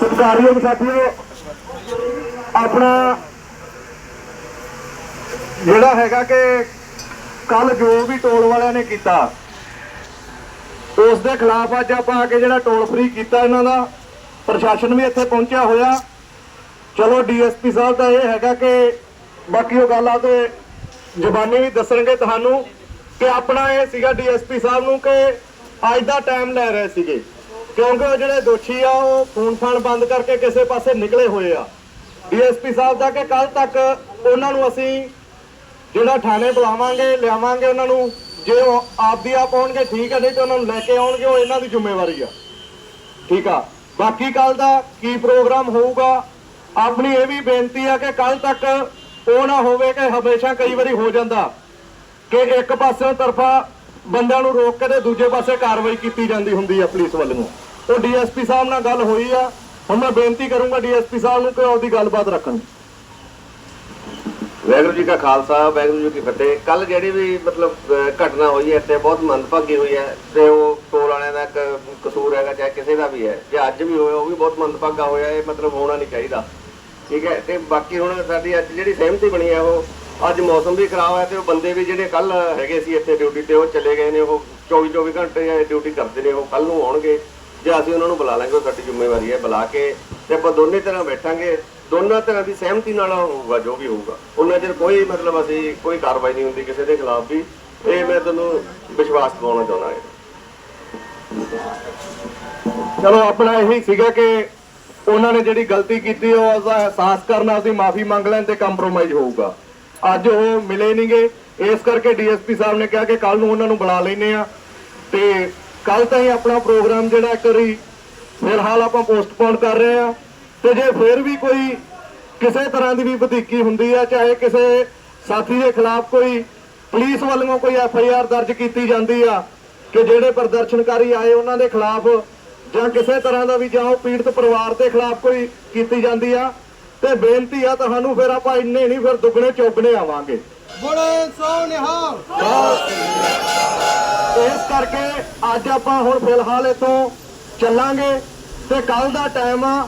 ਸਤਿਕਾਰਯੋਗ ਸਾਥੀਓ ਆਪਣਾ ਜਿਹੜਾ ਹੈਗਾ ਕਿ ਕੱਲ ਜੋ ਵੀ ਟੋਲ ਵਾਲਿਆਂ ਨੇ ਕੀਤਾ ਉਸ ਦੇ ਖਿਲਾਫ ਅੱਜ ਆਪਾਂ ਆ ਕੇ ਜਿਹੜਾ ਟੋਲ ਫ੍ਰੀ ਕੀਤਾ ਇਹਨਾਂ ਦਾ, ਪ੍ਰਸ਼ਾਸਨ ਵੀ ਇੱਥੇ ਪਹੁੰਚਿਆ ਹੋਇਆ। ਚਲੋ ਡੀਐਸਪੀ ਸਾਹਿਬ ਦਾ ਇਹ ਹੈਗਾ ਕਿ ਬਾਕੀ ਉਹ ਗੱਲਾਂ ਤੇ ਜ਼ਬਾਨੀ ਵੀ ਦੱਸਣਗੇ ਤੁਹਾਨੂੰ ਕਿ ਆਪਣਾ ਇਹ ਸੀਗਾ ਡੀਐਸਪੀ ਸਾਹਿਬ ਨੂੰ ਕਿ ਅੱਜ ਦਾ ਟਾਈਮ ਲੈ ਰਹੇ ਸੀਗੇ। ਕਿਉਂਕਿ ਉਹ ਜਿਹੜੇ ਦੋਸ਼ੀ ਆ, ਉਹ ਫੋਨ ਫਾਨ ਬੰਦ ਕਰਕੇ ਕਿਸੇ ਪਾਸੇ ਨਿਕਲੇ ਹੋਏ ਆ। ਡੀਐਸਪੀ ਸਾਹਿਬ ਦਾ ਕਿ ਕੱਲ ਤੱਕ ਉਹਨਾਂ ਨੂੰ ਅਸੀਂ ਜਿਹੜਾ ਥਾਣੇ ਬੁਲਾਵਾਂਗੇ, ਲਿਆਵਾਂਗੇ ਉਹਨਾਂ ਨੂੰ। ਜੇ ਉਹ ਆਪਦੀ ਆਪ ਆਉਣਗੇ, ਠੀਕ ਹੈ ਨਹੀਂ ਤਾਂ ਉਹਨਾਂ ਨੂੰ ਲੈ ਕੇ ਆਉਣਗੇ, ਉਹ ਇਹਨਾਂ ਦੀ ਜ਼ਿੰਮੇਵਾਰੀ ਆ। ਠੀਕ ਆ। ਬਾਕੀ ਕੱਲ ਦਾ ਕੀ ਪ੍ਰੋਗਰਾਮ ਹੋਊਗਾ, ਆਪਣੀ ਇਹ ਵੀ ਬੇਨਤੀ ਆ ਕਿ ਕੱਲ ਤੱਕ ਉਹ ਨਾ ਹੋਵੇ ਕਿ ਹਮੇਸ਼ਾ ਕਈ ਵਾਰੀ ਹੋ ਜਾਂਦਾ ਕਿ ਇੱਕ ਪਾਸਿਓਂ ਤਰਫਾ ਬੰਦਿਆਂ ਨੂੰ ਰੋਕ ਕੇ ਤੇ ਦੂਜੇ ਪਾਸੇ ਕਾਰਵਾਈ ਕੀਤੀ ਜਾਂਦੀ ਹੁੰਦੀ ਆ ਪੁਲਿਸ ਵੱਲੋਂ ਉਹ ਡੀਐਸਪੀ ਸਾਹਿਬ ਨਾਲ ਗੱਲ ਹੋਈ ਆ। ਹੁਣ ਮੈਂ ਬੇਨਤੀ ਕਰੂੰਗਾ ਡੀਐਸਪੀ ਸਾਹਿਬ ਨੂੰ ਕਿ ਉਹਦੀ ਗੱਲਬਾਤ ਰੱਖਣ। ਵਾਹਿਗੁਰੂ ਜੀ ਕਾ ਖਾਲਸਾ, ਵਾਹਿਗੁਰੂ ਜੀ ਕੀ ਫਤਿਹ। ਕੱਲ ਜਿਹੜੀ ਵੀ ਮਤਲਬ ਘਟਨਾ ਹੋਈ ਹੈ, ਇੱਥੇ ਬਹੁਤ ਮੰਦਭਾਗੀ ਹੋਈ ਹੈ ਤੇ ਉਹ ਟੋਲ ਵਾਲਿਆਂ ਦਾ ਕਸੂਰ ਹੈਗਾ, ਚਾਹੇ ਕਿਸੇ ਦਾ ਵੀ ਹੈ। ਜੇ ਅੱਜ ਵੀ ਹੋਇਆ, ਉਹ ਵੀ ਬਹੁਤ ਮੰਦਭਾਗਾ ਹੋਇਆ, ਇਹ ਮਤਲਬ ਹੋਣਾ ਨਹੀਂ ਚਾਹੀਦਾ। ਠੀਕ ਹੈ? ਤੇ ਬਾਕੀ ਹੁਣ ਸਾਡੀ ਅੱਜ ਜਿਹੜੀ ਸਹਿਮਤੀ ਬਣੀ ਹੈ, ਉਹ ਅੱਜ ਮੌਸਮ ਵੀ ਖਰਾਬ ਹੈ ਤੇ ਉਹ ਬੰਦੇ ਵੀ ਜਿਹੜੇ ਕੱਲ ਹੈਗੇ ਸੀ ਇੱਥੇ ਡਿਊਟੀ ਤੇ, ਉਹ ਚਲੇ ਗਏ ਨੇ, ਉਹ 24 24 ਘੰਟੇ ਡਿਊਟੀ ਕਰਦੇ ਨੇ, ਉਹ ਕੱਲ ਨੂੰ ਆਉਣਗੇ ਜੇ ਅਸੀਂ ਉਹਨਾਂ ਨੂੰ ਬੁਲਾ ਲਾਂਗੇ, ਉਹ ਸਾਡੀ ਜ਼ਿੰਮੇਵਾਰੀ ਹੈ ਬੁਲਾ ਕੇ ਤੇ ਆਪਾਂ ਦੋਨੇ ਤਰ੍ਹਾਂ ਬੈਠਾਂਗੇ, ਦੋਨਾਂ ਤਰ੍ਹਾਂ ਦੀ ਸਹਿਮਤੀ ਨਾਲ ਹੋਊਗਾ, ਜੋ ਵੀ ਹੋਊਗਾ। ਉਹਨਾਂ ਚਿਰ ਕੋਈ ਮਤਲਬ ਅਸੀਂ ਕੋਈ ਕਾਰਵਾਈ ਨਹੀਂ ਹੁੰਦੀ ਕਿਸੇ ਦੇ ਖਿਲਾਫ ਵੀ, ਇਹ ਮੈਂ ਤੁਹਾਨੂੰ ਵਿਸ਼ਵਾਸ ਦਿਵਾਉਣਾ ਚਾਹੁੰਦਾ ਹਾਂ। ਚਲੋ, ਆਪਣਾ ਇਹੀ ਸੀਗਾ ਕਿ ਉਹਨਾਂ ਨੇ ਜਿਹੜੀ ਗਲਤੀ ਕੀਤੀ, ਉਹ ਅਹਿਸਾਸ ਕਰਨਾ ਉਹਦੀ ਮਾਫੀ ਮੰਗ ਲੈਣ ਤੇ ਕੰਪਰੋਮਾਈਜ਼ ਹੋਊਗਾ। ਅੱਜ ਉਹ ਮਿਲੇ ਨਹੀਂਗੇ। ਇਸ ਕਰਕੇ ਡੀਐਸਪੀ ਸਾਹਿਬ ਨੇ ਕਿਹਾ ਕਿ ਕੱਲ ਨੂੰ ਉਹਨਾਂ ਨੂੰ ਬੁਲਾ ਲੈਨੇ ਆ ਤੇ ਕੱਲ ਤਾਂ ਹੀ ਆਪਣਾ ਪ੍ਰੋਗਰਾਮ ਜਿਹੜਾ ਇੱਕ ਵਾਰੀ ਫਿਲਹਾਲ ਆਪਾਂ ਪੋਸਟਪੋਨ ਕਰ ਰਹੇ ਆ ਤੇ ਜੇ ਫਿਰ ਵੀ ਕੋਈ ਕਿਸੇ ਤਰ੍ਹਾਂ ਦੀ ਵੀ ਵਧੀਕੀ ਹੁੰਦੀ ਆ, ਚਾਹੇ ਕਿਸੇ ਸਾਥੀ ਦੇ ਖਿਲਾਫ ਕੋਈ ਪੁਲਿਸ ਵੱਲੋਂ ਕੋਈ ਐਫ ਆਈ ਆਰ ਦਰਜ ਕੀਤੀ ਜਾਂਦੀ ਆ, ਕਿ ਜਿਹੜੇ ਪ੍ਰਦਰਸ਼ਨਕਾਰੀ ਆਏ ਉਹਨਾਂ ਦੇ ਖਿਲਾਫ ਜਾਂ ਕਿਸੇ ਤਰ੍ਹਾਂ ਦਾ ਵੀ ਜਾਂ ਉਹ ਪੀੜਤ ਪਰਿਵਾਰ ਦੇ ਖਿਲਾਫ ਕੋਈ ਕੀਤੀ ਜਾਂਦੀ ਆ ਤੇ ਬੇਨਤੀ ਆ ਤੁਹਾਨੂੰ ਫਿਰ ਆਪਾਂ ਇੰਨੇ ਨਹੀਂ ਫਿਰ ਦੁੱਗਣੇ ਚੌਗਣੇ ਆਵਾਂਗੇ। ਬੜੇ ਸੋ ਨਿਹਾਲ ਇਸ ਕਰਕੇ ਅੱਜ ਆਪਾਂ ਹੁਣ ਫਿਲਹਾਲ ਇਥੋਂ ਚੱਲਾਂਗੇ ਤੇ ਕੱਲ ਦਾ ਟਾਈਮ ਆ